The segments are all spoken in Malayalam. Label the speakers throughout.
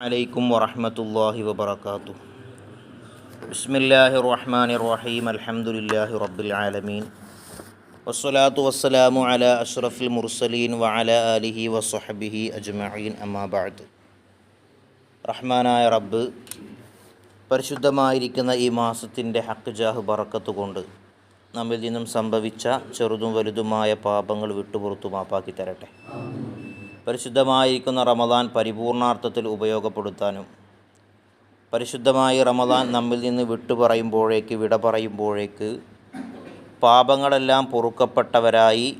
Speaker 1: عليكم ورحمة الله وبركاته بسم الله الرحمن الرحيم الحمد لله رب العالمين والصلاة والسلام على أشرف المرسلين وعلى آله وصحبه أجمعين أما بعد റഹ്മാനായ റബ്ബ് പരിശുദ്ധമായിരിക്കുന്ന ഈ മാസത്തിൻ്റെ ഹക്ക് ജാഹ് ബറക്കത്ത് കൊണ്ട് നമ്മിൽ നിന്നും സംഭവിച്ച ചെറുതും വലുതുമായ പാപങ്ങൾ വിട്ടുപുറത്തു മാപ്പാക്കി തരട്ടെ പരിശുദ്ധമായിരിക്കുന്ന റമദാൻ പരിപൂർണാർത്ഥത്തിൽ ഉപയോഗപ്പെടുത്താനും പരിശുദ്ധമായി റമദാൻ നമ്മിൽ നിന്ന് വിട്ടു പറയുമ്പോഴേക്ക് വിട പറയുമ്പോഴേക്ക് പാപങ്ങളെല്ലാം പൊറുക്കപ്പെട്ടവരായി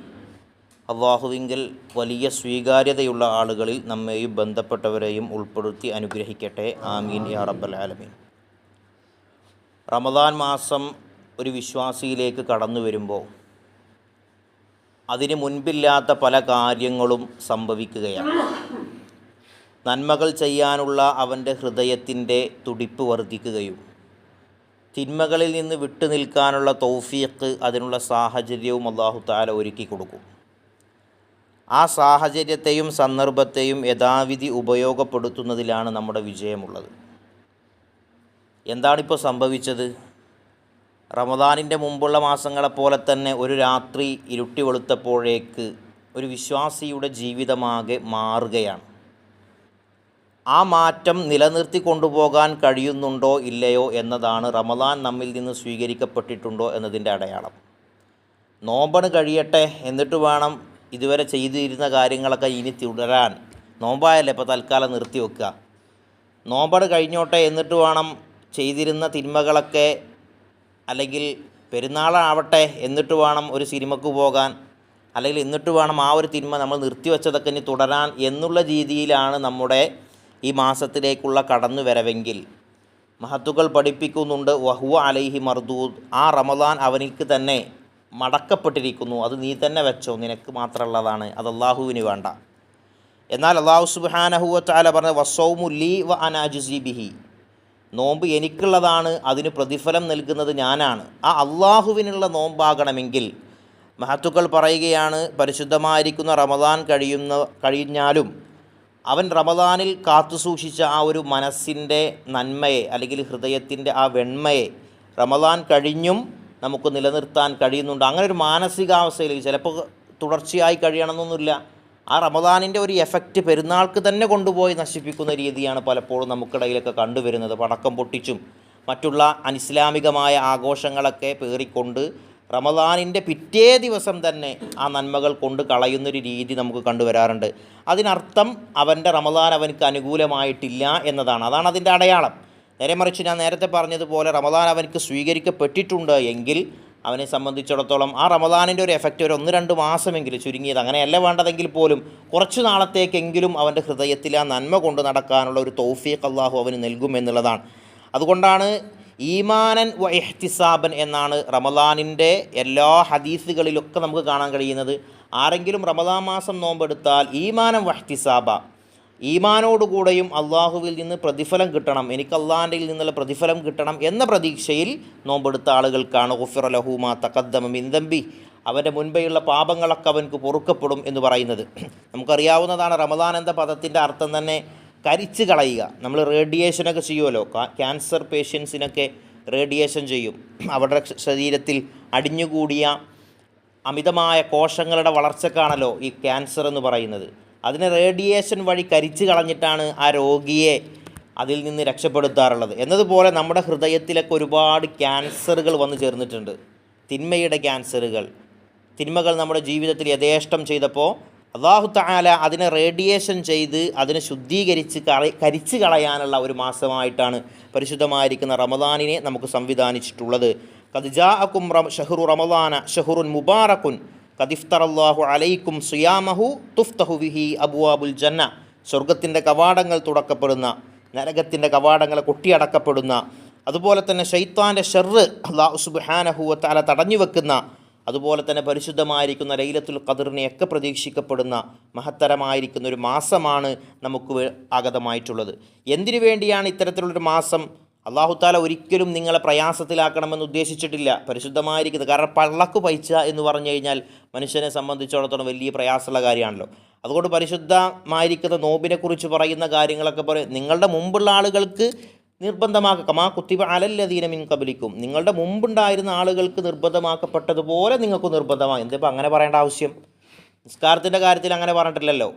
Speaker 1: അള്ളാഹുവിങ്കിൽ വലിയ സ്വീകാര്യതയുള്ള ആളുകളിൽ നമ്മെയും ബന്ധപ്പെട്ടവരെയും ഉൾപ്പെടുത്തി അനുഗ്രഹിക്കട്ടെ. ആമീൻ യാ റബ്ബൽ ആലമീൻ. റമദാൻ മാസം ഒരു വിശ്വാസിയിലേക്ക് കടന്നു വരുമ്പോൾ അതിന് മുൻപില്ലാത്ത പല കാര്യങ്ങളും സംഭവിക്കുകയാണ്. നന്മകൾ ചെയ്യാനുള്ള അവന്റെ ഹൃദയത്തിന്റെ തുടിപ്പ് വർദ്ധിക്കുകയും തിന്മകളിൽ നിന്ന് വിട്ടു നിൽക്കാനുള്ള തൗഫീഖ് അതിനുള്ള സാഹചര്യവും അള്ളാഹു താല ഒരുക്കി കൊടുക്കും. ആ സാഹചര്യത്തെയും സന്ദർഭത്തെയും യഥാവിധി ഉപയോഗപ്പെടുത്തുന്നതിലാണ് നമ്മുടെ വിജയമുള്ളത്. എന്താണിപ്പോൾ സംഭവിച്ചത്? റമദാനിന്റെ മുമ്പുള്ള മാസങ്ങളെപ്പോലെ തന്നെ ഒരു രാത്രി ഇരുട്ടി വെളുത്തപ്പോഴേക്ക് ഒരു വിശ്വാസിയുടെ ജീവിതമാകെ മാറുകയാണ്. ആ മാറ്റം നിലനിർത്തി കൊണ്ടുപോകാൻ കഴിയുന്നുണ്ടോ ഇല്ലയോ എന്നതാണ് റമദാൻ നമ്മിൽ നിന്ന് സ്വീകരിക്കപ്പെട്ടിട്ടുണ്ടോ എന്നതിന്റെ അടയാളം. നോമ്പണ് കഴിയട്ടെ എന്നിട്ട് വേണം ഇതുവരെ ചെയ്തിരുന്ന കാര്യങ്ങളൊക്കെ ഇനി തുടരാൻ. നോമ്പായല്ലേ ഇപ്പോൾ തൽക്കാലം നിർത്തി വെക്കുക. നോമ്പണ് കഴിഞ്ഞോട്ടെ എന്നിട്ട് വേണം ചെയ്തിരുന്ന തിന്മകളൊക്കെ അല്ലെങ്കിൽ പെരുന്നാളാവട്ടെ എന്നിട്ട് വേണം ഒരു സിനിമക്ക് പോകാൻ അല്ലെങ്കിൽ എന്നിട്ട് വേണം ആ ഒരു തിന്മ നമ്മൾ നിർത്തിവെച്ചതൊക്കെ ഇനി തുടരാൻ എന്നുള്ള രീതിയിലാണ് നമ്മുടെ ഈ മാസത്തിലേക്കുള്ള കടന്നു വരവെങ്കിൽ. മഹത്തുകൾ പഠിപ്പിക്കുന്നുണ്ട് വഹുവ അലൈഹി മർദൂദ്. ആ റമദാൻ അവനിക്ക് തന്നെ മടക്കപ്പെട്ടിരിക്കുന്നു. അത് നീ തന്നെ വെച്ചോ നിനക്ക് മാത്രമുള്ളതാണ്. അത് അള്ളാഹുവിന് വേണ്ട. എന്നാൽ അള്ളാഹു സുബാനഹുവ ചാല പറഞ്ഞ വസൗമുല്ലി വ അനാജുസി ബിഹി. നോമ്പ് എനിക്കുള്ളതാണ് അതിന് പ്രതിഫലം നൽകുന്നത് ഞാനാണ്. ആ അള്ളാഹുവിനുള്ള നോമ്പാകണമെങ്കിൽ മഹത്തുക്കൾ പറയുകയാണ് പരിശുദ്ധമായിരിക്കുന്ന റമദാൻ കഴിയുന്ന കഴിഞ്ഞാലും അവൻ റമദാനിൽ കാത്തുസൂക്ഷിച്ച ആ ഒരു മനസ്സിന്റെ നന്മയെ അല്ലെങ്കിൽ ഹൃദയത്തിന്റെ ആ വെണ്മയെ റമദാൻ കഴിഞ്ഞും നമുക്ക് നിലനിർത്താൻ കഴിയുന്നുണ്ട്. അങ്ങനെ ഒരു മാനസികാവസ്ഥയിൽ ചിലപ്പോൾ തുടർച്ചയായി കഴിയണമെന്നൊന്നുമില്ല. ആ റമദാനിന്റെ ഒരു എഫക്റ്റ് പെരുന്നാൾക്ക് തന്നെ കൊണ്ടുപോയി നശിപ്പിക്കുന്ന രീതിയാണ് പലപ്പോഴും നമുക്കിടയിലൊക്കെ കണ്ടുവരുന്നത്. പടക്കം പൊട്ടിച്ചും മറ്റുള്ള അനിസ്ലാമികമായ ആഘോഷങ്ങളൊക്കെ പേറിക്കൊണ്ട് റമദാനിന്റെ പിറ്റേ ദിവസം തന്നെ ആ നന്മകൾ കൊണ്ട് കളയുന്നൊരു രീതി നമുക്ക് കണ്ടുവരാറുണ്ട്. അതിനർത്ഥം അവന്റെ റമദാൻ അവനക്ക് അനുകൂലമായിട്ടില്ല എന്നതാണ്. അതാണ് അതിന്റെ അടയാളം. നേരെ മറിച്ച് ഞാൻ നേരത്തെ പറഞ്ഞതുപോലെ റമദാൻ അവനക്ക് സ്വീകരിക്കപ്പെട്ടിട്ടുണ്ട് എങ്കിൽ അവനെ സംബന്ധിച്ചിടത്തോളം ആ റമദാനിന്റെ ഒരു എഫക്റ്റ് ഒരു ഒന്ന് രണ്ട് മാസമെങ്കിലും ചുരുങ്ങിയത് അങ്ങനെയല്ല വേണ്ടതെങ്കിൽ പോലും കുറച്ച് നാളത്തേക്കെങ്കിലും അവന്റെ ഹൃദയത്തിൽ ആ നന്മ കൊണ്ട് നടക്കാനുള്ള ഒരു തൗഫീഖ് അള്ളാഹു അവന് നൽകുമെന്നുള്ളതാണ് അതുകൊണ്ടാണ് ഈമാനൻ വ എഹ്തിസാബൻ എന്നാണ് റമദാനിന്റെ എല്ലാ ഹദീസുകളിലൊക്കെ നമുക്ക് കാണാൻ കഴിയുന്നത്. ആരെങ്കിലും റമദാൻ മാസം നോമ്പെടുത്താൽ ഈമാനം വഹ്തിസാബ ഈമാനോടുകൂടെയും അള്ളാഹുവിൽ നിന്ന് പ്രതിഫലം കിട്ടണം. എനിക്ക് അള്ളാഹിന്റെ നിന്നുള്ള പ്രതിഫലം കിട്ടണം എന്ന പ്രതീക്ഷയിൽ നോമ്പെടുത്ത ആളുകൾക്കാണ് ഗുഫിർ ലഹൂമ തക്കദ്ദമ മിന്തമ്പി അവന്റെ മുൻപെയുള്ള പാപങ്ങളൊക്കെ അവൻക്ക് പൊറുക്കപ്പെടും എന്ന് പറയുന്നത്. നമുക്കറിയാവുന്നതാണ് റമദാൻ എന്ന പദത്തിന്റെ അർത്ഥം തന്നെ കരിച്ച് കളയുക. നമ്മൾ റേഡിയേഷനൊക്കെ ചെയ്യുമല്ലോ. ക്യാൻസർ പേഷ്യൻസിനൊക്കെ റേഡിയേഷൻ ചെയ്യും. അവരുടെ ശരീരത്തിൽ അടിഞ്ഞുകൂടിയ അമിതമായ കോശങ്ങളുടെ വളർച്ചക്കാണല്ലോ ഈ ക്യാൻസർ എന്ന് പറയുന്നത്. അതിനെ റേഡിയേഷൻ വഴി കരിച്ചു കളഞ്ഞിട്ടാണ് ആ രോഗിയെ അതിൽ നിന്ന് രക്ഷപ്പെടുത്താറുള്ളത്. എന്നതുപോലെ നമ്മുടെ ഹൃദയത്തിലൊക്കെ ഒരുപാട് ക്യാൻസറുകൾ വന്നു ചേർന്നിട്ടുണ്ട്. തിന്മയുടെ ക്യാൻസറുകൾ. തിന്മകൾ നമ്മുടെ ജീവിതത്തിൽ യഥേഷ്ടം ചെയ്തപ്പോൾ അള്ളാഹു താല അതിനെ റേഡിയേഷൻ ചെയ്ത് അതിനെ ശുദ്ധീകരിച്ച് കള കരിച്ചു കളയാനുള്ള ഒരു മാസമായിട്ടാണ് പരിശുദ്ധമായിരിക്കുന്ന റമദാനിനെ നമുക്ക് സംവിധാനിച്ചിട്ടുള്ളത്. കദ്ജാ അക്കും ഷഹറു റമദാന ഷഹറുൻ മുബാറക്കുൻ കദിഫ്തറല്ലാഹു അലൈക്കും സുയാമഹു തുഫ്തഹു വിഹി അബുവാബുൽ ജന്ന. സ്വർഗത്തിന്റെ കവാടങ്ങൾ തുറക്കപ്പെടുന്ന നരകത്തിന്റെ കവാടങ്ങൾ കൊട്ടിയടക്കപ്പെടുന്ന അതുപോലെ തന്നെ ഷെയ്ത്താന്റെ ഷെറ് അള്ളാഹു സുബാനഹുവ തല തടഞ്ഞു വെക്കുന്ന അതുപോലെ തന്നെ പരിശുദ്ധമായിരിക്കുന്ന ലൈലത്തുൽ ഖദറിനെയൊക്കെ പ്രതീക്ഷിക്കപ്പെടുന്ന മഹത്തരമായിരിക്കുന്ന ഒരു മാസമാണ് നമുക്ക് ആഗതമായിട്ടുള്ളത്. എന്തിനു വേണ്ടിയാണ് ഇത്തരത്തിലുള്ളൊരു മാസം അള്ളാഹുത്താല ഒരിക്കലും നിങ്ങളെ പ്രയാസത്തിലാക്കണമെന്ന് ഉദ്ദേശിച്ചിട്ടില്ല. പരിശുദ്ധമായിരിക്കുന്നത് കാരണം പള്ളക്ക് പൈച്ച എന്ന് പറഞ്ഞു കഴിഞ്ഞാൽ മനുഷ്യനെ സംബന്ധിച്ചിടത്തോളം വലിയ പ്രയാസമുള്ള കാര്യമാണല്ലോ. അതുകൊണ്ട് പരിശുദ്ധമായിരിക്കുന്ന നോബിനെക്കുറിച്ച് പറയുന്ന കാര്യങ്ങളൊക്കെ പറയും നിങ്ങളുടെ മുമ്പുള്ള ആളുകൾക്ക് നിർബന്ധമാക്കുക മാ കുത്തിവ അലല്ലദീന മിൻ കബലിക്കും നിങ്ങളുടെ മുമ്പുണ്ടായിരുന്ന ആളുകൾക്ക് നിർബന്ധമാക്കപ്പെട്ടതുപോലെ നിങ്ങൾക്ക് നിർബന്ധമാകും എന്തിപ്പോൾ അങ്ങനെ പറയേണ്ട ആവശ്യം? നിസ്കാരത്തിന്റെ കാര്യത്തിൽ അങ്ങനെ പറഞ്ഞിട്ടില്ലല്ലോ.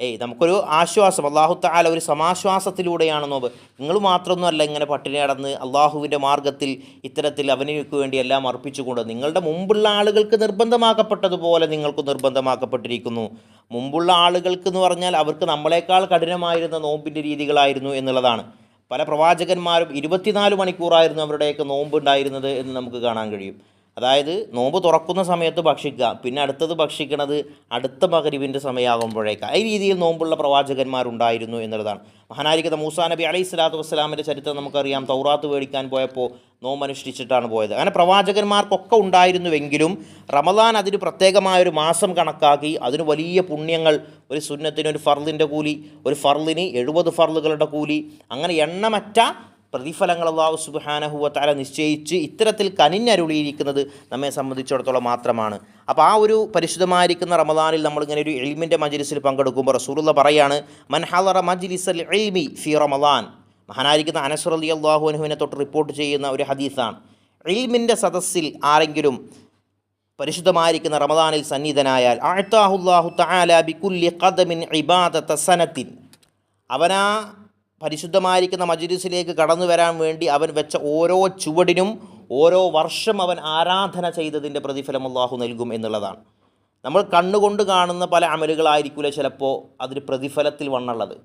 Speaker 1: ഏയ് നമുക്കൊരു ആശ്വാസം അള്ളാഹു താല ഒരു സമാശ്വാസത്തിലൂടെയാണ് നോമ്പ്. നിങ്ങൾ മാത്രമൊന്നുമല്ല ഇങ്ങനെ പട്ടിണി നടന്ന് അള്ളാഹുവിന്റെ മാർഗത്തിൽ ഇത്തരത്തിൽ അവനിക്ക് വേണ്ടി എല്ലാം അർപ്പിച്ചുകൊണ്ട് നിങ്ങളുടെ മുമ്പുള്ള ആളുകൾക്ക് നിർബന്ധമാക്കപ്പെട്ടതുപോലെ നിങ്ങൾക്ക് നിർബന്ധമാക്കപ്പെട്ടിരിക്കുന്നു. മുമ്പുള്ള ആളുകൾക്ക് എന്ന് പറഞ്ഞാൽ അവർക്ക് നമ്മളെക്കാൾ കഠിനമായിരുന്ന നോമ്പിന്റെ രീതികളായിരുന്നു എന്നുള്ളതാണ്. പല പ്രവാചകന്മാരും ഇരുപത്തിനാല് മണിക്കൂറായിരുന്നു അവരുടെയൊക്കെ നോമ്പ് ഉണ്ടായിരുന്നത് എന്ന് നമുക്ക് കാണാൻ കഴിയും. അതായത് നോമ്പ് തുറക്കുന്ന സമയത്ത് ഭക്ഷിക്കുക പിന്നെ അടുത്തത് ഭക്ഷിക്കണത് അടുത്ത മകരിവിന്റെ സമയമാകുമ്പോഴേക്ക്. ഈ രീതിയിൽ നോമ്പുള്ള പ്രവാചകന്മാരുണ്ടായിരുന്നു എന്നുള്ളതാണ്. മഹാനാരിക്കുന്ന മൂസാ നബി അലൈഹി സ്വലാത്തു വസ്സലാമിന്റെ ചരിത്രം നമുക്കറിയാം. തൗറാത്ത് മേടിക്കാൻ പോയപ്പോൾ നോമ്പ് അനുഷ്ഠിച്ചിട്ടാണ് പോയത്. അങ്ങനെ പ്രവാചകന്മാർക്കൊക്കെ ഉണ്ടായിരുന്നുവെങ്കിലും റമദാൻ അതിന് പ്രത്യേകമായൊരു മാസം കണക്കാക്കി അതിന് വലിയ പുണ്യങ്ങൾ ഒരു സുന്നത്തിന് ഒരു ഫർലിന്റെ കൂലി ഒരു ഫർലിന് എഴുപത് ഫർലുകളുടെ കൂലി അങ്ങനെ എണ്ണമറ്റ പ്രതിഫലങ്ങൾ അള്ളാഹു സുബാനഹുവ തല നിശ്ചയിച്ച് ഇത്തരത്തിൽ കനിഞ്ഞരുളിയിരിക്കുന്നത് നമ്മെ സംബന്ധിച്ചിടത്തോളം മാത്രമാണ്. അപ്പോൾ ആ ഒരു പരിശുദ്ധമായിരിക്കുന്ന റമദാനിൽ നമ്മളിങ്ങനെ ഒരു എൽമിന്റെ മജ്ലിസിൽ പങ്കെടുക്കുമ്പോൾ റസൂലുള്ള പറയാണ് മൻഹറ മജ്ലിസൽ എൽമി ഫി റമദാൻ. മഹാനായിരിക്കുന്ന അനസുർ അലി അള്ളാഹു അള്ളാഹുനുവിനെ തൊട്ട് റിപ്പോർട്ട് ചെയ്യുന്ന ഒരു ഹദീസാണ്. എൽമിന്റെ സദസ്സിൽ ആരെങ്കിലും പരിശുദ്ധമായിരിക്കുന്ന റമദാനിൽ സന്നിധനായാൽ ആഴ്ത്താഹുല്ലാഹു തആല ബികുല്ലി ഖദമിൻ ഇബാദത സനത്തിൻ. അവനാ പരിശുദ്ധമായിരിക്കുന്ന മജുരിസിലേക്ക് കടന്നു വരാൻ വേണ്ടി അവൻ വെച്ച ഓരോ ചുവടിനും ഓരോ വർഷം അവൻ ആരാധന ചെയ്തതിന്റെ പ്രതിഫലം അള്ളാഹു നൽകും എന്നുള്ളതാണ്. നമ്മൾ കണ്ണുകൊണ്ട് കാണുന്ന പല അമലുകളായിരിക്കില്ല ചിലപ്പോൾ അതിന് പ്രതിഫലത്തിൽ വണ്ണുള്ളത്.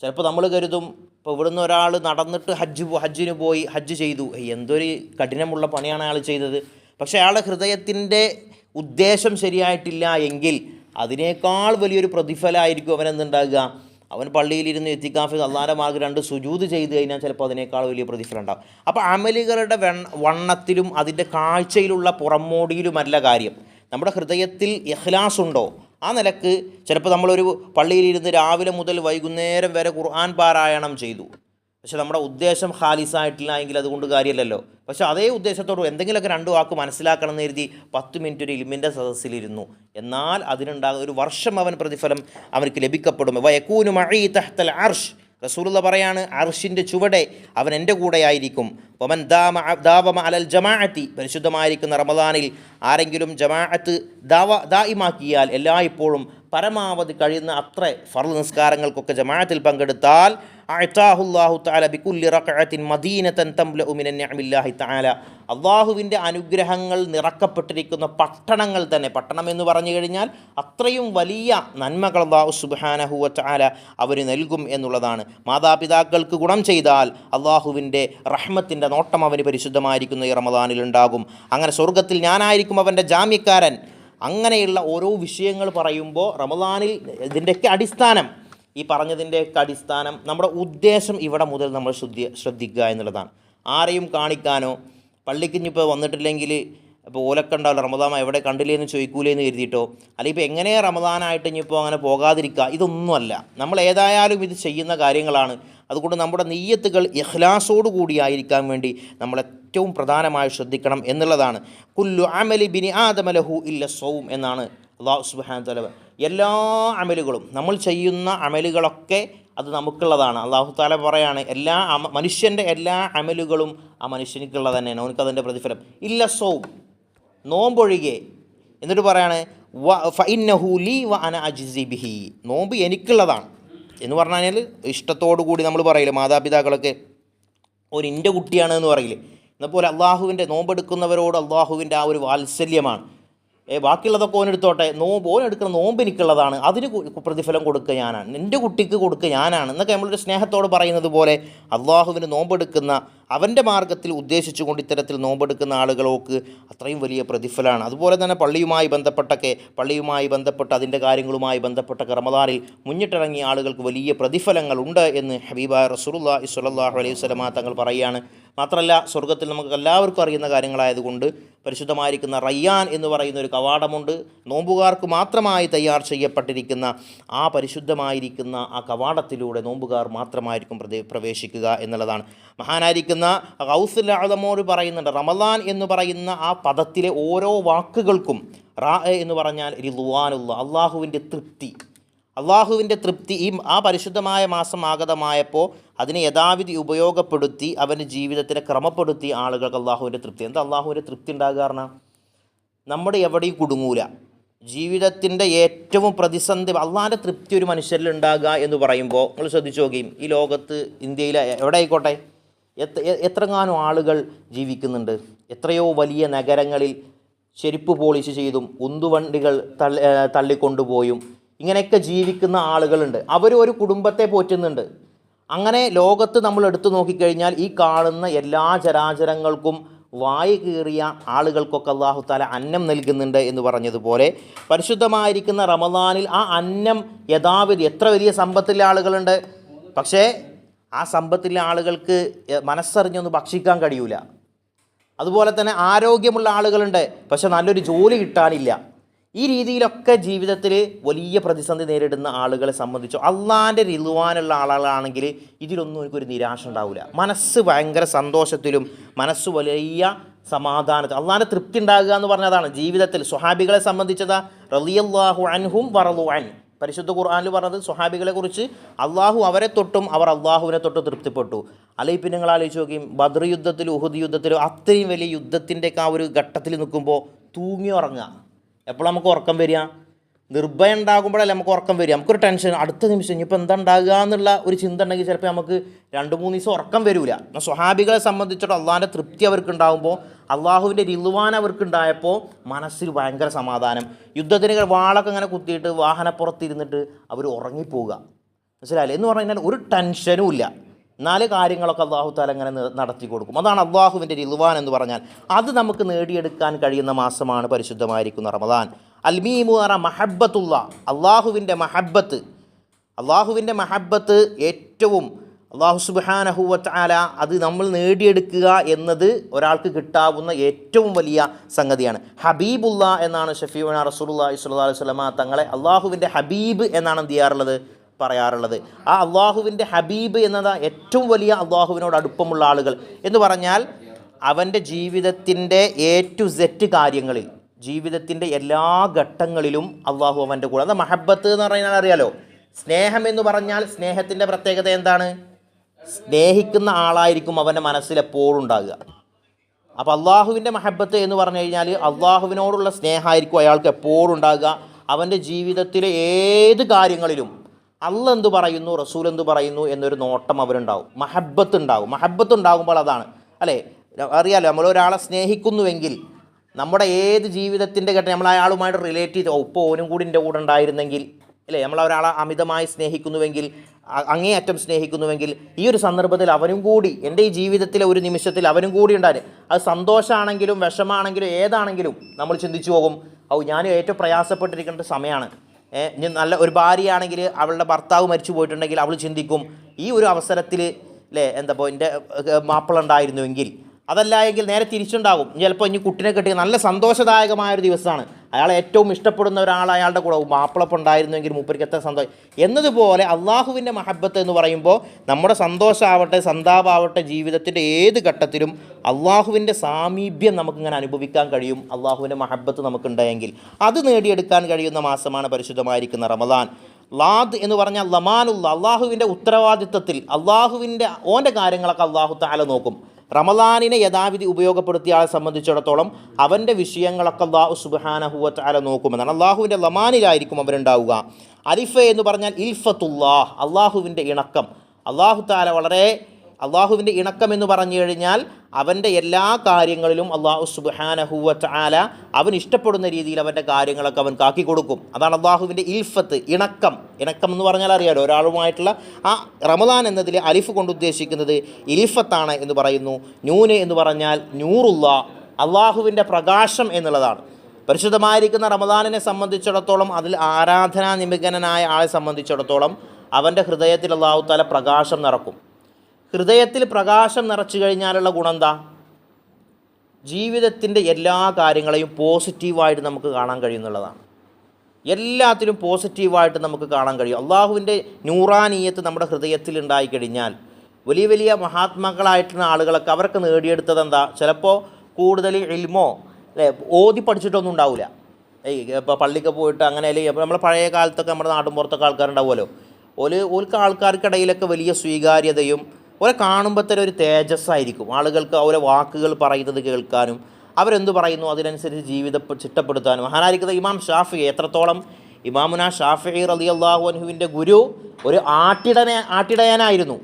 Speaker 1: ചിലപ്പോൾ നമ്മൾ കരുതും ഇപ്പോൾ ഇവിടുന്ന് ഒരാൾ നടന്നിട്ട് ഹജ്ജ് ഹജ്ജിന് പോയി ഹജ്ജ് ചെയ്തു. എന്തൊരു കഠിനമുള്ള പണിയാണ് അയാൾ ചെയ്തത്. പക്ഷേ അയാളുടെ ഹൃദയത്തിന്റെ ഉദ്ദേശം ശരിയായിട്ടില്ല എങ്കിൽ അതിനേക്കാൾ വലിയൊരു പ്രതിഫലമായിരിക്കും അവനെന്തുണ്ടാകുക? അവൻ പള്ളിയിലിരുന്ന് എത്തിക്കാഫിൽ അള്ളാന്റെ മാർഗം രണ്ട് സുജൂത് ചെയ്ത് കഴിഞ്ഞാൽ ചിലപ്പോൾ അതിനേക്കാൾ വലിയ പ്രതിഫലം ഉണ്ടാകും അപ്പോൾ അമലുകളുടെ വണ്ണത്തിലും അതിന്റെ കാഴ്ചയിലുള്ള പുറമോടിയിലുമല്ല കാര്യം. നമ്മുടെ ഹൃദയത്തിൽ ഇഖ്ലാസ് ഉണ്ടോ? ആ നിലയ്ക്ക് ചിലപ്പോൾ നമ്മളൊരു പള്ളിയിലിരുന്ന് രാവിലെ മുതൽ വൈകുന്നേരം വരെ ഖുർആൻ പാരായണം ചെയ്തു. പക്ഷെ നമ്മുടെ ഉദ്ദേശം ഖാലിസായിട്ടില്ല എങ്കിൽ അതുകൊണ്ട് കാര്യമല്ലല്ലോ. പക്ഷെ അതേ ഉദ്ദേശത്തോട് എന്തെങ്കിലുമൊക്കെ രണ്ട് വാക്ക് മനസ്സിലാക്കണം എന്ന് കരുതി പത്ത് മിനിറ്റ് ഒരു ഇൽമിന്റെ സദസ്സിലിരുന്നു. എന്നാൽ അതിനുണ്ടാകുന്ന ഒരു വർഷം അവൻ പ്രതിഫലം അവർക്ക് ലഭിക്കപ്പെടും. വയക്കൂനു മഴ തഹ്തൽ അർഷ്. റസൂലുള്ള പറയാണ് അർഷിന്റെ ചുവടെ അവൻ എന്റെ കൂടെയായിരിക്കും. ഒമൻ ദാമ ദാവമ അലൽ ജമാഅത്തി. പരിശുദ്ധമായിരിക്കുന്ന റമദാനിൽ ആരെങ്കിലും ജമാഅത്ത് ദാവ ദായിമാക്കിയാൽ എല്ലായ്പ്പോഴും പരമാവധി കഴിയുന്ന അത്ര ഫർൾ നിസ്കാരങ്ങൾക്കൊക്കെ ജമാഅത്തിൽ പങ്കെടുത്താൽ അഅ്താഹുല്ലാഹു തആല ബികുല്ലി റക്അത്തിൻ മദീനതൻ തംലഉ മിനൻ താല അള്ളാഹുവിന്റെ അനുഗ്രഹങ്ങൾ നിറക്കപ്പെട്ടിരിക്കുന്ന പട്ടണങ്ങൾ തന്നെ. പട്ടണം എന്ന് പറഞ്ഞു കഴിഞ്ഞാൽ അത്രയും വലിയ നന്മകൾ അള്ളാഹു സുബ്ഹാനഹു വാല അവർ നൽകും എന്നുള്ളതാണ്. മാതാപിതാക്കൾക്ക് ഗുണം ചെയ്താൽ അള്ളാഹുവിന്റെ റഹ്മത്തിന്റെ നോട്ടം അവന് പരിശുദ്ധമായിരിക്കുന്ന ഈ റമദാനിലുണ്ടാകും അങ്ങനെ സ്വർഗത്തിൽ ഞാനായിരിക്കും അവന്റെ ജാമ്യക്കാരൻ. അങ്ങനെയുള്ള ഓരോ വിഷയങ്ങൾ പറയുമ്പോൾ റമദാനിൽ ഇതിന്റെയൊക്കെ അടിസ്ഥാനം ഈ പറഞ്ഞതിന്റെയൊക്കെ അടിസ്ഥാനം നമ്മുടെ ഉദ്ദേശം ഇവിടെ മുതൽ നമ്മൾ ശ്രദ്ധി ശ്രദ്ധിക്കുക എന്നുള്ളതാണ്. ആരെയും കാണിക്കാനോ പള്ളിക്ക് ഇനിയിപ്പോൾ വന്നിട്ടില്ലെങ്കിൽ ഇപ്പോൾ ഓലക്കണ്ടാവില്ല റമദാൻ എവിടെ കണ്ടില്ലേ എന്ന് ചോദിക്കൂലേ എന്ന് കരുതിയിട്ടോ അല്ലെങ്കിൽ ഇപ്പോൾ എങ്ങനെ റമദാനായിട്ട് ഇനിയിപ്പോൾ അങ്ങനെ പോകാതിരിക്കുക ഇതൊന്നുമല്ല. നമ്മൾ ഏതായാലും ഇത് ചെയ്യുന്ന കാര്യങ്ങളാണ്. അതുകൊണ്ട് നമ്മുടെ നെയ്യത്തുകൾ ഇഖ്ലാസോട് കൂടിയായിരിക്കാൻ വേണ്ടി നമ്മൾ ഏറ്റവും പ്രധാനമായി ശ്രദ്ധിക്കണം എന്നുള്ളതാണ്. കുല്ലു അമലി ബിനി ആദമലഹു ഇല്ല സൗം എന്നാണ് അള്ളാഹു സുബാൻ തല എല്ലാ അമലുകളും നമ്മൾ ചെയ്യുന്ന അമലുകളൊക്കെ അത് നമുക്കുള്ളതാണ്. അള്ളാഹു താല പറയാണ് എല്ലാ മനുഷ്യന്റെ എല്ലാ അമലുകളും ആ മനുഷ്യനിക്കുള്ളത് തന്നെയാണ്. അവനക്ക് അതിന്റെ പ്രതിഫലം? ഇല്ല സൗം നോമ്പൊഴികെ. എന്നിട്ട് പറയാണ് വ ഫൈനഹു ലീ വ അന അജിസി ബിഹി നോമ്പ് എനിക്കുള്ളതാണ്. എന്ന് പറഞ്ഞു കഴിഞ്ഞാൽ ഇഷ്ടത്തോടു കൂടി നമ്മൾ പറയില്ലേ മാതാപിതാക്കളൊക്കെ ഒരു എന്റെ കുട്ടിയാണ് എന്ന് പറയില്ലേ? എന്നപോലെ അള്ളാഹുവിന്റെ നോമ്പെടുക്കുന്നവരോട് അള്ളാഹുവിന്റെ ആ ഒരു വാത്സല്യമാണ്. ഏ ബാക്കിയുള്ളതൊക്കെ ഓനെടുത്തോട്ടെ? നോമ്പ് ഓനെടുക്കുന്ന നോമ്പ് എനിക്കുള്ളതാണ്. അതിന് പ്രതിഫലം കൊടുക്കുക ഞാനാണ്. എന്റെ കുട്ടിക്ക് കൊടുക്കുക ഞാനാണ്. എന്നൊക്കെ നമ്മളൊരു സ്നേഹത്തോട് പറയുന്നത് പോലെ അള്ളാഹുവിന് നോമ്പെടുക്കുന്ന അവന്റെ മാർഗത്തിൽ ഉദ്ദേശിച്ചുകൊണ്ട് ഇത്തരത്തിൽ നോമ്പെടുക്കുന്ന ആളുകൾക്ക് അത്രയും വലിയ പ്രതിഫലമാണ്. അതുപോലെ തന്നെ പള്ളിയുമായി ബന്ധപ്പെട്ടൊക്കെ പള്ളിയുമായി ബന്ധപ്പെട്ട് അതിന്റെ കാര്യങ്ങളുമായി ബന്ധപ്പെട്ട റമദാനിൽ മുന്നിട്ടിറങ്ങിയ ആളുകൾക്ക് വലിയ പ്രതിഫലങ്ങളുണ്ട് എന്ന് ഹബീബ റസൂലുല്ലാ സ്വല്ലല്ലാഹു അലൈഹി വസല്ലമ തങ്ങൾ പറയുകയാണ്. മാത്രമല്ല സ്വർഗത്തിൽ നമുക്ക് എല്ലാവർക്കും അറിയുന്ന കാര്യങ്ങളായതുകൊണ്ട് പരിശുദ്ധമായിരിക്കുന്ന റയ്യാൻ എന്ന് പറയുന്ന ഒരു കവാടമുണ്ട്. നോമ്പുകാർക്ക് മാത്രമായി തയ്യാർ ചെയ്യപ്പെട്ടിരിക്കുന്ന ആ പരിശുദ്ധമായിരിക്കുന്ന ആ കവാടത്തിലൂടെ നോമ്പുകാർ മാത്രമായിരിക്കും പ്രവേശിക്കുക എന്നുള്ളതാണ്. മഹാനായിരിക്കുന്ന ഗൗസുൽ ആദമോട് പറയുന്നുണ്ട് റമദാൻ എന്ന് പറയുന്ന ആ പദത്തിലെ ഓരോ വാക്കുകൾക്കും റാ എന്ന് പറഞ്ഞാൽ റിലുവാനുള്ള അള്ളാഹുവിന്റെ തൃപ്തി. അള്ളാഹുവിന്റെ തൃപ്തി ഈ ആ പരിശുദ്ധമായ മാസം ആഗതമായപ്പോൾ അതിനെ യഥാവിധി ഉപയോഗപ്പെടുത്തി അവന്റെ ജീവിതത്തിനെ ക്രമപ്പെടുത്തി ആളുകൾക്ക് അള്ളാഹുവിന്റെ തൃപ്തി. എന്താ അള്ളാഹുവിന്റെ തൃപ്തി ഉണ്ടാകുക കാരണം നമ്മുടെ എവിടെയും കുടുങ്ങൂല. ജീവിതത്തിന്റെ ഏറ്റവും പ്രതിസന്ധി അള്ളാഹിന്റെ തൃപ്തി ഒരു മനുഷ്യരിൽ ഉണ്ടാകുക എന്ന് പറയുമ്പോൾ നിങ്ങൾ ശ്രദ്ധിച്ചു നോക്കുകയും ഈ ലോകത്ത് ഇന്ത്യയിൽ എവിടെ ആയിക്കോട്ടെ എത്ര എത്രങ്ങാനും ആളുകൾ ജീവിക്കുന്നുണ്ട്. എത്രയോ വലിയ നഗരങ്ങളിൽ ചെരുപ്പ് പോളിഷ് ചെയ്തും ഉന്തുവണ്ടികൾ തള്ളി തള്ളിക്കൊണ്ടുപോയും. ഇങ്ങനെയൊക്കെ ജീവിക്കുന്ന ആളുകളുണ്ട്. അവർ ഒരു കുടുംബത്തെ പോറ്റുന്നുണ്ട്. അങ്ങനെ ലോകത്ത് നമ്മൾ എടുത്തു നോക്കിക്കഴിഞ്ഞാൽ ഈ കാണുന്ന എല്ലാ ചരാചരങ്ങൾക്കും വായു കീറിയ ആളുകൾക്കൊക്കെ അള്ളാഹു താല അന്നം നൽകുന്നുണ്ട് എന്ന് പറഞ്ഞതുപോലെ പരിശുദ്ധമായിരിക്കുന്ന റമദാനിൽ ആ അന്നം യഥാവിധി എത്ര വലിയ സമ്പത്തിലെ ആളുകളുണ്ട്? പക്ഷേ ആ സമ്പത്തിലെ ആളുകൾക്ക് മനസ്സറിഞ്ഞൊന്ന് ഭക്ഷിക്കാൻ കഴിയൂല. അതുപോലെ തന്നെ ആരോഗ്യമുള്ള ആളുകളുണ്ട്. പക്ഷെ നല്ലൊരു ജോലി കിട്ടാനില്ല. ഈ രീതിയിലൊക്കെ ജീവിതത്തിൽ വലിയ പ്രതിസന്ധി നേരിടുന്ന ആളുകളെ സംബന്ധിച്ചു അള്ളാന്റെ റിലുവാനുള്ള ആളുകളാണെങ്കിൽ ഇതിലൊന്നും എനിക്കൊരു നിരാശ ഉണ്ടാവില്ല മനസ്സ് ഭയങ്കര സന്തോഷത്തിലും മനസ്സ് വലിയ സമാധാനത്തിൽ അള്ളാന്റെ തൃപ്തി ഉണ്ടാകുക എന്ന് പറഞ്ഞതാണ്. ജീവിതത്തിൽ സ്വഹാബികളെ സംബന്ധിച്ചതാ റലിയല്ലാഹു അൻഹും വറലു അൻ. പരിശുദ്ധ ഖുർആാനിൽ പറഞ്ഞത് സ്വഹാബികളെ കുറിച്ച് അള്ളാഹു അവരെ തൊട്ടും അവർ അള്ളാഹുവിനെ തൊട്ട് തൃപ്തിപ്പെട്ടു. അല്ലെങ്കിൽ പിന്നെ നിങ്ങൾ ആലോചിച്ച് നോക്കിയും ബദ്ർ യുദ്ധത്തിലും ഉഹുദ് യുദ്ധത്തിലും അത്രയും വലിയ യുദ്ധത്തിന്റെയൊക്കെ ആ ഒരു ഘട്ടത്തിൽ നിൽക്കുമ്പോൾ തൂങ്ങി ഉറങ്ങുക. എപ്പോൾ നമുക്ക് ഉറക്കം വരിക. നിർഭയം ഉണ്ടാകുമ്പോഴല്ലേ നമുക്ക് ഉറക്കം വരിക. നമുക്കൊരു ടെൻഷൻ അടുത്ത നിമിഷം ഇനിയിപ്പോൾ എന്താ ഉണ്ടാകുക എന്നുള്ള ഒരു ചിന്ത ഉണ്ടെങ്കിൽ ചിലപ്പോൾ നമുക്ക് രണ്ട് മൂന്ന് ദിവസം ഉറക്കം വരില്ല എന്നാൽ സ്വഹാബികളെ സംബന്ധിച്ചിടത്തോളം അള്ളാഹിന്റെ തൃപ്തി അവർക്ക് ഉണ്ടാകുമ്പോൾ അള്ളാഹുവിന്റെ രിലുവാൻ അവർക്ക് ഉണ്ടായപ്പോൾ മനസ്സിൽ ഭയങ്കര സമാധാനം. യുദ്ധത്തിന് വാളൊക്കെ ഇങ്ങനെ കുത്തിയിട്ട് വാഹനപ്പുറത്തിരുന്നിട്ട് അവർ ഉറങ്ങിപ്പോവുക. മനസ്സിലായില്ലേ? എന്ന് പറഞ്ഞു കഴിഞ്ഞാൽ ഒരു ടെൻഷനും ഇല്ല. നാല് കാര്യങ്ങളൊക്കെ അള്ളാഹു താല അങ്ങനെ നടത്തി കൊടുക്കും. അതാണ് അള്ളാഹുവിന്റെ റിലുവാൻ എന്ന് പറഞ്ഞാൽ അത് നമുക്ക് നേടിയെടുക്കാൻ കഴിയുന്ന മാസമാണ് പരിശുദ്ധമായിരിക്കുന്ന റമദാൻ. അൽമീമു അറ മഹബത്തുള്ള അള്ളാഹുവിന്റെ മഹബത്ത് അള്ളാഹുവിന്റെ മഹബത്ത് ഏറ്റവും അള്ളാഹു സുബാനഹുവത്ത് ആല അത് നമ്മൾ നേടിയെടുക്കുക എന്നത് ഒരാൾക്ക് കിട്ടാവുന്ന ഏറ്റവും വലിയ സംഗതിയാണ്. ഹബീബുള്ള എന്നാണ് ഷഫീബ് റസൂൽ അലൈഹി വസല്ലമ തങ്ങളെ അള്ളാഹുവിന്റെ ഹബീബ് എന്നാണ് എന്ത് ചെയ്യാറുള്ളത്? പറയാറുള്ളത്. ആ അള്ളാഹുവിന്റെ ഹബീബ് എന്നത് ഏറ്റവും വലിയ അള്ളാഹുവിനോട് അടുപ്പമുള്ള ആളുകൾ. എന്ന് പറഞ്ഞാൽ അവന്റെ ജീവിതത്തിന്റെ എ ടു സെറ്റ് കാര്യങ്ങളിൽ ജീവിതത്തിന്റെ എല്ലാ ഘട്ടങ്ങളിലും അള്ളാഹു അവന്റെ കൂടെ. അത് മഹബത്ത് എന്ന് പറഞ്ഞാൽ അറിയാലോ? സ്നേഹം എന്ന് പറഞ്ഞാൽ സ്നേഹത്തിന്റെ പ്രത്യേകത എന്താണ്? സ്നേഹിക്കുന്ന ആളായിരിക്കും അവന്റെ മനസ്സിൽ എപ്പോഴും ഉണ്ടാകുക. അപ്പോൾ അള്ളാഹുവിന്റെ മഹബത്ത് എന്ന് പറഞ്ഞു കഴിഞ്ഞാൽ അള്ളാഹുവിനോടുള്ള സ്നേഹമായിരിക്കും അയാൾക്ക് എപ്പോഴും ഉണ്ടാകുക. അവന്റെ ജീവിതത്തിലെ ഏത് കാര്യങ്ങളിലും അള്ള എന്ത് പറയുന്നു റസൂൽ എന്ത് പറയുന്നു എന്നൊരു നോട്ടം അവരുണ്ടാവും. മഹബത്ത് ഉണ്ടാവും മഹബത്ത് ഉണ്ടാകുമ്പോൾ അതാണ്. അല്ലേ? അറിയാലോ നമ്മൾ ഒരാളെ സ്നേഹിക്കുന്നുവെങ്കിൽ നമ്മുടെ ഏത് ജീവിതത്തിന്റെ ഘട്ടം നമ്മൾ അയാളുമായിട്ട് റിലേറ്റ് ചെയ്ത് ഒപ്പം ഓനും കൂടി എന്റെ കൂടെ ഉണ്ടായിരുന്നെങ്കിൽ അല്ലേ? നമ്മൾ ഒരാളെ അമിതമായി സ്നേഹിക്കുന്നുവെങ്കിൽ അങ്ങേയറ്റം സ്നേഹിക്കുന്നുവെങ്കിൽ ഈ ഒരു സന്ദർഭത്തിൽ അവനും കൂടി എന്റെ ഈ ജീവിതത്തിലെ ഒരു നിമിഷത്തിൽ അവനും കൂടി ഉണ്ടായിരുന്നു അത് സന്തോഷമാണെങ്കിലും വിഷമാണെങ്കിലും ഏതാണെങ്കിലും നമ്മൾ ചിന്തിച്ചു പോകും ഔ ഞാൻ ഏറ്റവും പ്രയാസപ്പെട്ടിരിക്കേണ്ട സമയമാണ്. നല്ല ഒരു ഭാര്യയാണെങ്കിൽ അവളുടെ ഭർത്താവ് മരിച്ചു പോയിട്ടുണ്ടെങ്കിൽ അവൾ ചിന്തിക്കും ഈ ഒരു അവസരത്തിൽ അല്ലേ എന്താ ഇപ്പോൾ എന്റെ മാപ്പിള ഉണ്ടായിരുന്നുവെങ്കിൽ അതല്ല എങ്കിൽ നേരെ തിരിച്ചുണ്ടാകും. ചിലപ്പോൾ ഇനി കുട്ടിനെ കെട്ടി നല്ല സന്തോഷദായകമായ ഒരു ദിവസമാണ്. അയാൾ ഏറ്റവും ഇഷ്ടപ്പെടുന്ന ഒരാൾ അയാളുടെ കൂടെ മാപ്പിളപ്പം ഉണ്ടായിരുന്നെങ്കിൽ മൂപ്പർക്ക് എത്ര സന്തോഷം. എന്നതുപോലെ അള്ളാഹുവിന്റെ മഹബത്ത് എന്ന് പറയുമ്പോൾ നമ്മുടെ സന്തോഷമാവട്ടെ സന്താപമാവട്ടെ ജീവിതത്തിന്റെ ഏത് ഘട്ടത്തിലും അള്ളാഹുവിന്റെ സാമീപ്യം നമുക്കിങ്ങനെ അനുഭവിക്കാൻ കഴിയും. അള്ളാഹുവിന്റെ മഹബത്ത് നമുക്കുണ്ടെങ്കിൽ അത് നേടിയെടുക്കാൻ കഴിയുന്ന മാസമാണ് പരിശുദ്ധമായിരിക്കുന്ന റമദാൻ. ലാദ് എന്ന് പറഞ്ഞാൽ ലമാനുള്ള അള്ളാഹുവിന്റെ ഉത്തരവാദിത്തത്തിൽ അള്ളാഹുവിന്റെ ഓന്റെ കാര്യങ്ങളൊക്കെ അള്ളാഹു താല നോക്കും. റമദാനിനെ യഥാവിധി ഉപയോഗപ്പെടുത്തിയ ആളെ സംബന്ധിച്ചിടത്തോളം അവന്റെ വിഷയങ്ങളൊക്കെ അള്ളാഹു സുബാനഹുവത്ത് അല നോക്കുമെന്നാണ്. അള്ളാഹുവിന്റെ ലമാനിലായിരിക്കും അവരുണ്ടാവുക. അലിഫ എന്ന് പറഞ്ഞാൽ ഇൽഫത്തുല്ലാഹ് അള്ളാഹുവിന്റെ ഇണക്കം. അള്ളാഹു താല വളരെ അള്ളാഹുവിന്റെ ഇണക്കം എന്ന് പറഞ്ഞു കഴിഞ്ഞാൽ അവന്റെ എല്ലാ കാര്യങ്ങളിലും അള്ളാഹു സുബാനഹുവ ആല അവൻ ഇഷ്ടപ്പെടുന്ന രീതിയിൽ അവന്റെ കാര്യങ്ങളൊക്കെ അവൻ കാക്കി കൊടുക്കും. അതാണ് അള്ളാഹുവിന്റെ ഇൽഫത്ത് ഇണക്കം. ഇണക്കം എന്ന് പറഞ്ഞാൽ അറിയാലോ ഒരാളുമായിട്ടുള്ള ആ റമദാൻ എന്നതിലെ അലിഫ് കൊണ്ട് ഉദ്ദേശിക്കുന്നത് ഇൽഫത്താണ് എന്ന് പറയുന്നു. നൂന് എന്ന് പറഞ്ഞാൽ നൂറുള്ള അള്ളാഹുവിന്റെ പ്രകാശം എന്നുള്ളതാണ്. പരിശുദ്ധമായിരിക്കുന്ന റമദാനിനെ സംബന്ധിച്ചിടത്തോളം അതിൽ ആരാധനാ നിമഗ്നനായ ആളെ സംബന്ധിച്ചിടത്തോളം അവന്റെ ഹൃദയത്തിൽ അള്ളാഹു താല പ്രകാശം നിറക്കും. ഹൃദയത്തിൽ പ്രകാശം നിറച്ചു കഴിഞ്ഞാലുള്ള ഗുണം എന്താ ജീവിതത്തിന്റെ എല്ലാ കാര്യങ്ങളെയും പോസിറ്റീവായിട്ട് നമുക്ക് കാണാൻ കഴിയുന്നുള്ളതാണ് എല്ലാത്തിലും പോസിറ്റീവായിട്ട് നമുക്ക് കാണാൻ കഴിയും. അള്ളാഹുവിന്റെ നൂറാനീയത്ത് നമ്മുടെ ഹൃദയത്തിൽ ഉണ്ടായിക്കഴിഞ്ഞാൽ വലിയ വലിയ മഹാത്മാക്കളായിട്ടുള്ള ആളുകളൊക്കെ അവർക്ക് നേടിയെടുത്തത് എന്താ? ചിലപ്പോൾ കൂടുതൽ ഇൽമോ അല്ലേ? ഓതി പഠിച്ചിട്ടൊന്നും ഉണ്ടാവില്ല. ഏയ് ഇപ്പോൾ പള്ളിക്ക് പോയിട്ട് അങ്ങനെ അല്ലെങ്കിൽ നമ്മളെ പഴയ കാലത്തൊക്കെ നമ്മുടെ നാട്ടും പുറത്തൊക്കെ ആൾക്കാരുണ്ടാവുമല്ലോ. ഓൽ ഓൽക്ക് ആൾക്കാർക്കിടയിലൊക്കെ വലിയ സ്വീകാര്യതയും ഓരെ കാണുമ്പോൾ തന്നെ ഒരു തേജസ്സായിരിക്കും. ആളുകൾക്ക് അവരെ വാക്കുകൾ പറയുന്നത് കേൾക്കാനും അവരെന്ത് പറയുന്നു അതിനനുസരിച്ച് ജീവിതം ചിട്ടപ്പെടുത്താനും. മഹാനായിരിക്കുന്ന ഇമാം ഷാഫി എത്രത്തോളം ഇമാമുന ഷാഫി റലി അള്ളാഹു അനുഹുവിന്റെ ഗുരു ഒരു ആട്ടിടനെ ആട്ടിടയനായിരുന്നു.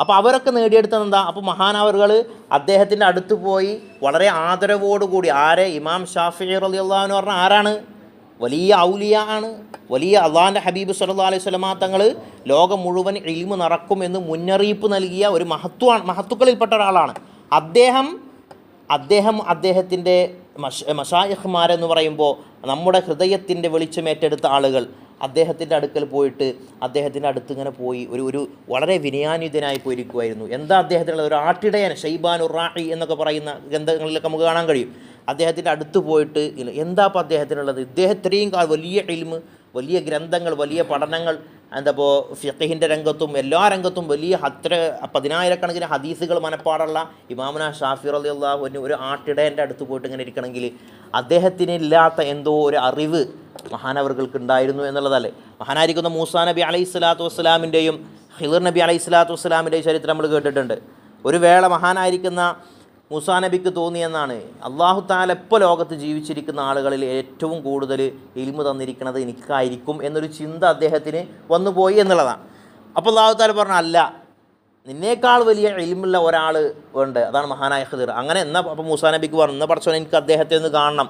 Speaker 1: അപ്പോൾ അവരൊക്കെ നേടിയെടുത്തത് എന്താ? അപ്പോൾ മഹാനവറുകൾ അദ്ദേഹത്തിന്റെ അടുത്ത് പോയി വളരെ ആദരവോടുകൂടി ആരെ? ഇമാം ഷാഫി റലി അള്ളാഹു എന്ന് പറഞ്ഞാൽ ആരാണ്? വലിയ ഔലിയ ആണ് വലിയ അള്ളാഹിന്റെ ഹബീബ് സല്ലാ അലൈഹി സ്വലമാ തങ്ങൾ ലോകം മുഴുവൻ ഇൽമു നടക്കുമെന്ന് മുന്നറിയിപ്പ് നൽകിയ ഒരു മഹത്വമാണ് മഹത്തുക്കളിൽപ്പെട്ട ഒരാളാണ്. അദ്ദേഹം അദ്ദേഹം അദ്ദേഹത്തിന്റെ മഷ മഷായഹ്മാരെന്ന് പറയുമ്പോൾ നമ്മുടെ ഹൃദയത്തിന്റെ വെളിച്ചമേറ്റെടുത്ത ആളുകൾ അദ്ദേഹത്തിന്റെ അടുക്കൽ പോയിട്ട് അദ്ദേഹത്തിന്റെ അടുത്ത് ഇങ്ങനെ പോയി ഒരു ഒരു വളരെ വിനയാന്വിതനായി പോയിരിക്കുമായിരുന്നു എന്താ അദ്ദേഹത്തിനുള്ള ഒരു ആട്ടിടയൻ ഷെയ്ബാൻ ഉറാഹി എന്നൊക്കെ പറയുന്ന ഗ്രന്ഥങ്ങളിലൊക്കെ നമുക്ക് കാണാൻ കഴിയും. അദ്ദേഹത്തിന്റെ അടുത്ത് പോയിട്ട് എന്താ ഇപ്പോൾ അദ്ദേഹത്തിനുള്ളത്? ഇദ്ദേഹം ഇത്രയും കാ- വലിയ ഇൽമ് വലിയ ഗ്രന്ഥങ്ങൾ വലിയ പഠനങ്ങൾ എന്താ ഇപ്പോൾ ഫിഖഹിന്റെ രംഗത്തും എല്ലാ രംഗത്തും വലിയ അത്ര പതിനായിരക്കണക്കിന് ഹദീസുകൾ മനപ്പാടുള്ള ഇമാമുന ഷാഫി അലി അള്ളാഹുവിന് ഒരു ആട്ടിടേന്റെ അടുത്ത് പോയിട്ട് ഇങ്ങനെ ഇരിക്കണമെങ്കിൽ അദ്ദേഹത്തിന് ഇല്ലാത്ത എന്തോ ഒരു അറിവ് മഹാനവറുകൾക്ക് ഉണ്ടായിരുന്നു എന്നുള്ളതല്ലേ? മഹാനായിരിക്കുന്ന മൂസാ നബി അലൈഹി സ്വലാത്തു വസ്സലാമിന്റെയും ഹിദർ നബി അലൈഹി സ്വലാത്തു വസ്സലാമിന്റെയും ചരിത്രം നമ്മൾ കേട്ടിട്ടുണ്ട്. ഒരു വേള മഹാനായിരിക്കുന്ന മൂസാ നബിക്ക് തോന്നിയെന്നാണ്. അള്ളാഹു താല ഇപ്പോൾ ലോകത്ത് ജീവിച്ചിരിക്കുന്ന ആളുകളിൽ ഏറ്റവും കൂടുതൽ ഇൽമു തന്നിരിക്കുന്നത് എനിക്കായിരിക്കും എന്നൊരു ചിന്ത അദ്ദേഹത്തിന് വന്നുപോയി എന്നുള്ളതാണ്. അപ്പോൾ അള്ളാഹു താല പറഞ്ഞ അല്ല നിന്നേക്കാൾ വലിയ ഇൽമുള്ള ഒരാൾ ഉണ്ട് അതാണ് മഹാനായ ഖദിർ. അങ്ങനെ എന്നാൽ അപ്പോൾ മൂസാ നബിക്ക് പറഞ്ഞു എന്നാൽ പഠിച്ചോനെ എനിക്ക് അദ്ദേഹത്തെ ഒന്ന് കാണണം.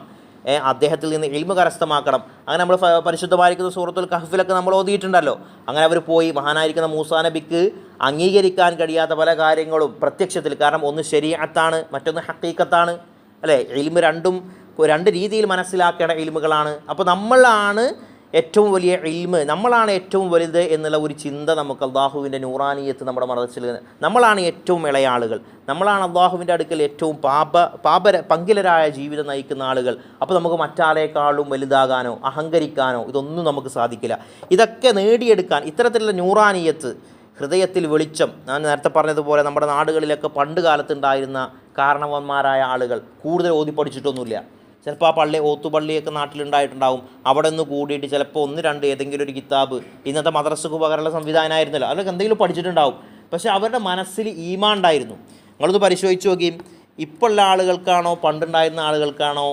Speaker 1: അദ്ദേഹത്തിൽ നിന്ന് ഇൽമു കരസ്ഥമാക്കണം. അങ്ങനെ നമ്മൾ പരിശുദ്ധമായിരിക്കുന്ന സൂറത്തുൽ കഹഫിലൊക്കെ നമ്മൾ ഓതിയിട്ടുണ്ടല്ലോ. അങ്ങനെ അവർ പോയി മഹാനായിരിക്കുന്ന മൂസാ നബിക്ക് അംഗീകരിക്കാൻ കഴിയാത്ത പല കാര്യങ്ങളും പ്രത്യക്ഷത്തിൽ. കാരണം ഒന്ന് ശരീഅത്താണ് മറ്റൊന്ന് ഹക്കീക്കത്താണ്. അല്ലേ? ഇൽമ് രണ്ടും രണ്ട് രീതിയിൽ മനസ്സിലാക്കേണ്ട ഇൽമുകളാണ്. അപ്പോൾ നമ്മളാണ് ഏറ്റവും വലിയ ഇൽമ് നമ്മളാണ് ഏറ്റവും വലുത് എന്നുള്ള ഒരു ചിന്ത നമുക്ക് അള്ളാഹുവിന്റെ നൂറാനിയത്ത് നമ്മുടെ മറച്ചിൽ നമ്മളാണ് ഏറ്റവും ഇളയ ആളുകൾ. നമ്മളാണ് അള്ളാഹുവിന്റെ അടുക്കൽ ഏറ്റവും പാപ പാപര പങ്കിലരായ ജീവിതം നയിക്കുന്ന ആളുകൾ. അപ്പോൾ നമുക്ക് മറ്റാളേക്കാളും വലുതാകാനോ അഹങ്കരിക്കാനോ ഇതൊന്നും നമുക്ക് സാധിക്കില്ല. ഇതൊക്കെ നേടിയെടുക്കാൻ ഇത്തരത്തിലുള്ള നൂറാനിയത്ത് ഹൃദയത്തിൽ വെളിച്ചം ഞാൻ നേരത്തെ പറഞ്ഞതുപോലെ നമ്മുടെ നാടുകളിലൊക്കെ പണ്ട് കാലത്തുണ്ടായിരുന്ന കാരണവന്മാരായ ആളുകൾ കൂടുതൽ ഓതി പഠിച്ചിട്ടൊന്നുമില്ല ചിലപ്പോൾ ആ പള്ളി ഓത്തുപള്ളിയൊക്കെ നാട്ടിലുണ്ടായിട്ടുണ്ടാവും. അവിടെ നിന്ന് കൂടിയിട്ട് ചിലപ്പോൾ ഒന്ന് രണ്ട് ഏതെങ്കിലും ഒരു കിതാബ് ഇന്നത്തെ മദ്രസക്ക് ഉപകരണ സംവിധാനമായിരുന്നല്ലോ അതിലൊക്കെ എന്തെങ്കിലും പഠിച്ചിട്ടുണ്ടാവും. പക്ഷേ അവരുടെ മനസ്സിൽ ഈമാ ഉണ്ടായിരുന്നു. നിങ്ങളൊന്ന് പരിശോധിച്ച് നോക്കിയും ഇപ്പോൾ ഉള്ള ആളുകൾക്കാണോ പണ്ടുണ്ടായിരുന്ന ആളുകൾക്കാണോ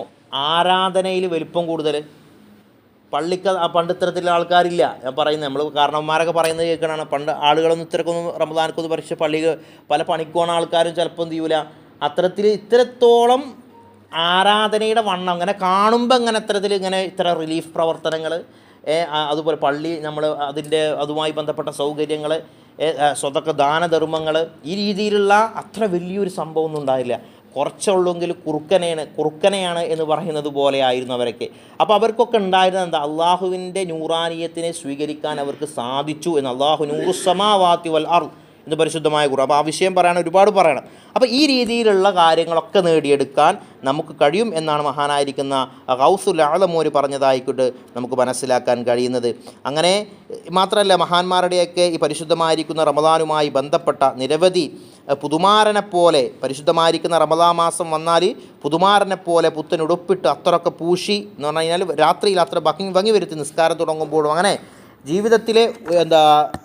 Speaker 1: ആരാധനയിൽ വലിപ്പം കൂടുതൽ? പള്ളിക്ക് പണ്ട് ഇത്തരത്തിലുള്ള ആൾക്കാരില്ല. ഞാൻ പറയുന്നത് നമ്മൾ കാരണവന്മാരൊക്കെ പറയുന്നത് കേൾക്കണാണ് പണ്ട് ആളുകളൊന്നും ഇത്തരക്കൊന്നും റമദാനക്കൊന്നും പരീക്ഷ പള്ളി പല പണിക്കോണ ആൾക്കാരും ചിലപ്പോൾ എന്ത് ചെയ്യൂല. അത്തരത്തിൽ ഇത്തരത്തോളം ആരാധനയുടെ വണ്ണം അങ്ങനെ കാണുമ്പോൾ ഇങ്ങനെ ഇത്തരത്തിൽ ഇങ്ങനെ ഇത്ര റിലീഫ് പ്രവർത്തനങ്ങൾ അതുപോലെ പള്ളി നമ്മൾ അതിന്റെ അതുമായി ബന്ധപ്പെട്ട സൗകര്യങ്ങൾ സ്വതൊക്കെ ദാനധർമ്മങ്ങൾ ഈ രീതിയിലുള്ള അത്ര വലിയൊരു സംഭവമൊന്നും ഉണ്ടായില്ല. കുറച്ചുള്ളെങ്കിൽ കുറുക്കനെയാണ് കുറുക്കനെയാണ് എന്ന് പറയുന്നത് പോലെ ആയിരുന്നു അവരൊക്കെ. അപ്പോൾ അവർക്കൊക്കെ ഉണ്ടായിരുന്നത് എന്താ? അള്ളാഹുവിന്റെ നൂറാനീയത്തിനെ സ്വീകരിക്കാൻ അവർക്ക് സാധിച്ചു എന്ന്. അള്ളാഹു നൂറുസമാവാത്തി വൽ അർ എന്ന് പരിശുദ്ധമായ കുറവ് അപ്പോൾ ആ വിഷയം പറയാൻ ഒരുപാട് പറയണം. അപ്പോൾ ഈ രീതിയിലുള്ള കാര്യങ്ങളൊക്കെ നേടിയെടുക്കാൻ നമുക്ക് കഴിയും എന്നാണ് മഹാനായിരിക്കുന്ന ഗൗസുൽ ആലമോര് പറഞ്ഞതായിക്കൊണ്ട് നമുക്ക് മനസ്സിലാക്കാൻ കഴിയുന്നത്. അങ്ങനെ മാത്രമല്ല മഹാന്മാരുടെയൊക്കെ ഈ പരിശുദ്ധമായിരിക്കുന്ന റമദാനുമായി ബന്ധപ്പെട്ട നിരവധി പുതുമാരനെ പോലെ പരിശുദ്ധമായിരിക്കുന്ന റമദാ മാസം വന്നാൽ പുതുമാരനെ പോലെ പുത്തനുടുപ്പിട്ട് അത്രയൊക്കെ പൂശി എന്ന് പറഞ്ഞു കഴിഞ്ഞാൽ രാത്രിയിൽ അത്ര ഭംഗി ഭംഗി വരുത്തി നിസ്കാരം തുടങ്ങുമ്പോഴും അങ്ങനെ ജീവിതത്തിലെ എന്താ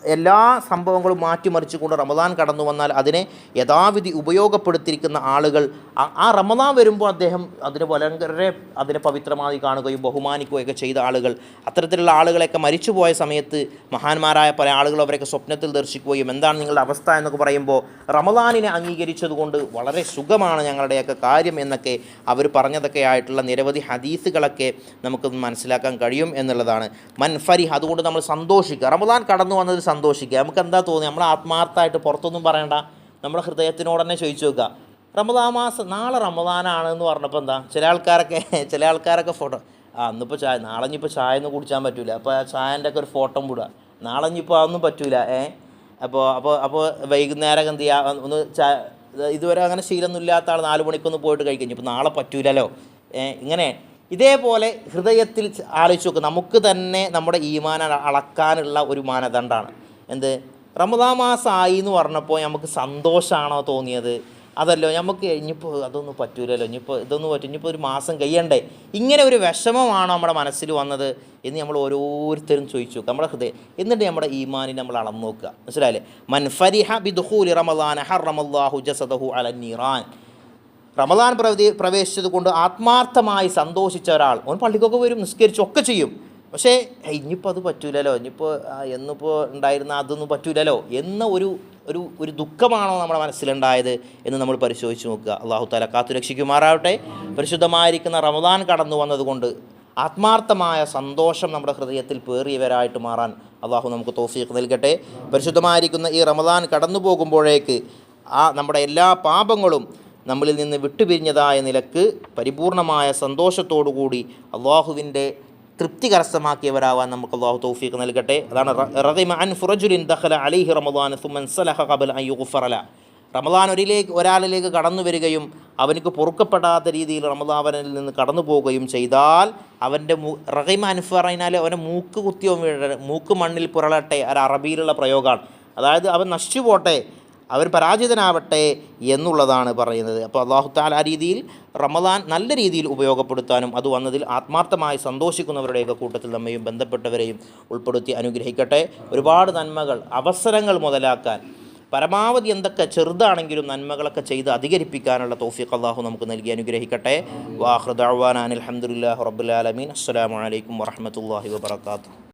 Speaker 1: എല്ലാ സംഭവങ്ങളും മാറ്റിമറിച്ചുകൊണ്ട് റമദാൻ കടന്നു വന്നാൽ അതിനെ യഥാവിധി ഉപയോഗപ്പെടുത്തിയിരിക്കുന്ന ആളുകൾ ആ- റമദാൻ വരുമ്പോൾ അദ്ദേഹം അതിന് വളരെ അതിനെ പവിത്രമായി കാണുകയും ബഹുമാനിക്കുകയൊക്കെ ചെയ്ത ആളുകൾ അത്തരത്തിലുള്ള ആളുകളെയൊക്കെ മരിച്ചുപോയ സമയത്ത് മഹാന്മാരായ പല ആളുകൾ അവരൊക്കെ സ്വപ്നത്തിൽ ദർശിക്കുകയും എന്താണ് നിങ്ങളുടെ അവസ്ഥ എന്നൊക്കെ പറയുമ്പോൾ റമദാനിനെ അംഗീകരിച്ചതുകൊണ്ട് വളരെ സുഖമാണ് ഞങ്ങളുടെയൊക്കെ കാര്യം എന്നൊക്കെ അവർ പറഞ്ഞതൊക്കെ ആയിട്ടുള്ള നിരവധി ഹദീസുകളൊക്കെ നമുക്ക് മനസ്സിലാക്കാൻ കഴിയും എന്നുള്ളതാണ്. മൻഫരി അതുകൊണ്ട് നമ്മൾ സന്തോഷിക്കുക. റമദാൻ കടന്നു വന്നതിൽ സന്തോഷിക്കുക. നമുക്ക് എന്താ തോന്നി നമ്മൾ ആത്മാർത്ഥമായിട്ട് പുറത്തൊന്നും പറയണ്ട. നമ്മുടെ ഹൃദയത്തിനോട് തന്നെ ചോദിച്ചു നോക്കുക. റമദാ മാസം നാളെ റമദാനാണ് എന്ന് പറഞ്ഞപ്പോൾ എന്താ? ചില ആൾക്കാരൊക്കെ ചില ആൾക്കാരൊക്കെ ഫോട്ടോ ആ അന്നിപ്പോൾ ചായ നാളെ ഇനിയിപ്പോൾ ചായ ഒന്നും കുടിച്ചാൻ പറ്റില്ല അപ്പോൾ ആ ചായന്റെ ഒക്കെ ഒരു ഫോട്ടോ വിടുക നാളെ ഇനിയിപ്പോൾ അതൊന്നും പറ്റൂല ഏ? അപ്പോൾ അപ്പോൾ അപ്പോൾ വൈകുന്നേരം എന്ത് ചെയ്യുക ഒന്ന് ചായ ഇതുവരെ അങ്ങനെ ശീലമൊന്നും ഇല്ലാത്ത ആൾ നാല് മണിക്കൊന്ന് പോയിട്ട് കഴിക്കും. ഇപ്പോൾ നാളെ പറ്റൂലല്ലോ ഇങ്ങനെ ഇതേപോലെ ഹൃദയത്തിൽ ആലോചിച്ച് നോക്കുക നമുക്ക് തന്നെ നമ്മുടെ അള- അളക്കാനുള്ള ഒരു മാനദണ്ഡമാണ് എന്ത്? റമദാ മാസമായി എന്ന് പറഞ്ഞപ്പോൾ നമുക്ക് സന്തോഷമാണോ തോന്നിയത്? അതല്ലോ നമുക്ക് ഇനിയിപ്പോൾ അതൊന്നും പറ്റൂലല്ലോ. ഇനിയിപ്പോൾ ഇതൊന്നും പറ്റും ഇനിയിപ്പോൾ ഒരു മാസം കഴിയണ്ടേ. ഇങ്ങനെ ഒരു വിഷമമാണോ നമ്മുടെ മനസ്സിൽ വന്നത് എന്ന് നമ്മൾ ഓരോരുത്തരും ചോദിച്ചു നോക്കുക നമ്മുടെ ഹൃദയം എന്നിട്ട് നമ്മുടെ ഈമാനി നമ്മൾ അളന്നു നോക്കുക. മനസ്സിലായില്ലേ? മൻഫരിഹ ബിദുഹൂലി റമദാൻ ഹർ റമല്ലാഹു ജസദഹു അലന്നീറാൻ റമദാൻ പ്രവതി പ്രവേശിച്ചത് കൊണ്ട് ആത്മാർത്ഥമായി സന്തോഷിച്ച ഒരാൾ. അവൻ പള്ളിക്കൊക്കെ വരും നിസ്കരിച്ചു ഒക്കെ ചെയ്യും. പക്ഷേ "ഏയ്, ഇനിയിപ്പോൾ അത് പറ്റൂലല്ലോ. ഇനിയിപ്പോൾ എന്നിപ്പോൾ ഉണ്ടായിരുന്ന അതൊന്നും പറ്റൂലല്ലോ. എന്ന ഒരു ഒരു ഒരു ദുഃഖമാണോ നമ്മുടെ മനസ്സിലുണ്ടായത് എന്ന് നമ്മൾ പരിശോധിച്ച് നോക്കുക. അള്ളാഹു താല കാത്തു രക്ഷിക്കുമാറാവട്ടെ. പരിശുദ്ധമായിരിക്കുന്ന റമദാൻ കടന്നു വന്നതുകൊണ്ട് ആത്മാർത്ഥമായ സന്തോഷം നമ്മുടെ ഹൃദയത്തിൽ പേറിയവരായിട്ട് മാറാൻ അള്ളാഹു നമുക്ക് തോഫീക്ക് നൽകട്ടെ. പരിശുദ്ധമായിരിക്കുന്ന ഈ റമദാൻ കടന്നു പോകുമ്പോഴേക്ക് ആ നമ്മുടെ എല്ലാ പാപങ്ങളും നമ്മളിൽ നിന്ന് വിട്ടുപിരിഞ്ഞതായ നിലയ്ക്ക് പരിപൂർണമായ സന്തോഷത്തോടുകൂടി അള്ളാഹുവിന്റെ തൃപ്തി കരസ്ഥമാക്കിയവരാവാൻ നമുക്ക് അള്ളാഹു തൗഫീഖ് നൽകട്ടെ. അതാണ് ഫുറജുലിൻ ദഖല അലൈഹി റമദാൻ സുമൻ സലഹ ഖബൽ അൻ യുഗ്ഫറല. റമദാൻ ഒരിലേക്ക് ഒരാളിലേക്ക് കടന്നു വരികയും അവനക്ക് പൊറുക്കപ്പെടാത്ത രീതിയിൽ റമദാവനിൽ നിന്ന് കടന്നു പോവുകയും ചെയ്താൽ അവന്റെ മൂ റഹിമ അനുഫറിനാൽ അവന്റെ മൂക്ക് കുത്തിയോ വീഴ മൂക്ക് മണ്ണിൽ പുരളട്ടെ ഒരു അറബിയിലുള്ള പ്രയോഗമാണ്. അതായത് അവൻ നശിച്ചു പോട്ടെ അവൻ പരാജിതനാവട്ടെ എന്നുള്ളതാണ് പറയുന്നത്. അപ്പോൾ അള്ളാഹു താല ആ രീതിയിൽ റമദാൻ നല്ല രീതിയിൽ ഉപയോഗപ്പെടുത്താനും അത് വന്നതിൽ ആത്മാർത്ഥമായി സന്തോഷിക്കുന്നവരുടെയൊക്കെ കൂട്ടത്തിൽ നമ്മയും ബന്ധപ്പെട്ടവരെയും ഉൾപ്പെടുത്തി അനുഗ്രഹിക്കട്ടെ. ഒരുപാട് നന്മകൾ അവസരങ്ങൾ മുതലാക്കാൻ പരമാവധി എന്തൊക്കെ ചെറുതാണെങ്കിലും നന്മകളൊക്കെ ചെയ്ത് അധികരിപ്പിക്കാനുള്ള തോഫിഖ് അള്ളാഹു നമുക്ക് നൽകി അനുഗ്രഹിക്കട്ടെ. വാഹൃദാൻ അലഹമുല്ലാ റബുലാലമീൻ അസ്സാം വലൈക്കും വാഹമത്തല്ലാഹി വാബർക്കാത്തു